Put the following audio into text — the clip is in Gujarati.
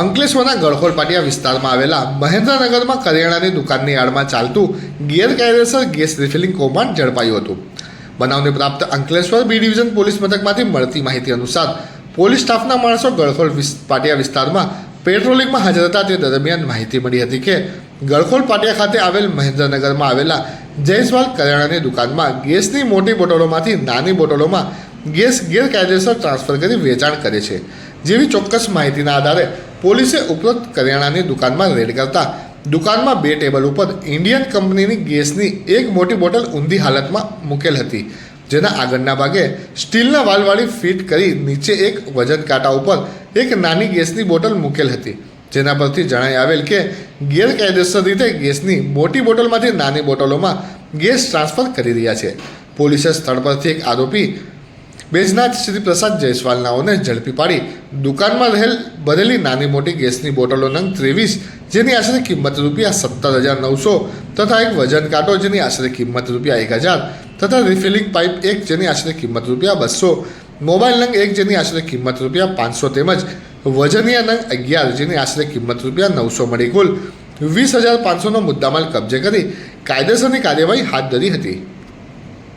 અંકલેશ્વરના ગળખોલ પાટિયા વિસ્તારમાં આવેલા મહેન્દ્રનગરમાં કરિયાણાની દુકાનની આડમાં ચાલતું ગેરકાયદેસર ગેસ રિફિલિંગ કૌભાંડ ઝડપાયું હતું. બનાવને પ્રાપ્ત અંકલેશ્વર બી ડિવિઝન પોલીસ મથકમાંથી મળતી માહિતી અનુસાર પોલીસ સ્ટાફના માણસો ગળખોલ પાટિયા વિસ્તારમાં પેટ્રોલિંગમાં હાજર હતા તે દરમિયાન માહિતી મળી હતી કે ગળખોલ પાટિયા ખાતે આવેલ મહેન્દ્રનગરમાં આવેલા જયસ્વાલ કરિયાણાની દુકાનમાં ગેસની મોટી બોટલોમાંથી નાની બોટલોમાં ગેસ ગેરકાયદેસર ટ્રાન્સફર કરી વેચાણ કરે છે. જેવી ચોક્કસ માહિતીના આધારે પોલીસે ઉપરોક્ત કરિયાણાની દુકાનમાં રેડ કરતા દુકાનમાં બે ટેબલ ઉપર ઇન્ડિયન કંપનીની ગેસની એક મોટી બોટલ ઊંધી હાલતમાં મૂકેલ હતી, જેના આગળના ભાગે સ્ટીલના વાલવાળી ફિટ કરી નીચે એક વજન કાંટા ઉપર એક નાની ગેસની બોટલ મૂકેલ હતી, જેના પરથી જણાઈ આવેલ કે ગેરકાયદેસર રીતે ગેસની મોટી બોટલમાંથી નાની બોટલોમાં ગેસ ટ્રાન્સફર કરી રહ્યા છે. પોલીસે સ્થળ પરથી એક આરોપી બેજનાથ શ્રી પ્રસાદ જયસ્વાલ નાઓને ઝડપી પાડી દુકાનમાં રહેલ ભરેલી નાની મોટી ગેસની બોટલો નંગ ત્રેવીસ, જેની આશરે કિંમત રૂપિયા સત્તર હજાર નવસો તથા એક વજન કાંટો જેની આશરે કિંમત રૂપિયા એક હજાર તથા રિફિલિંગ પાઇપ એક જેની આશરે કિંમત રૂપિયા બસો મોબાઈલ નંગ એક જેની આશરે કિંમત રૂપિયા પાંચસો તેમજ વજનિયા નંગ અગિયાર જેની આશરે કિંમત રૂપિયા નવસો મળી કુલ વીસ હજાર પાંચસોનો મુદ્દામાલ કબજે કરી કાયદેસરની કાર્યવાહી હાથ ધરી હતી.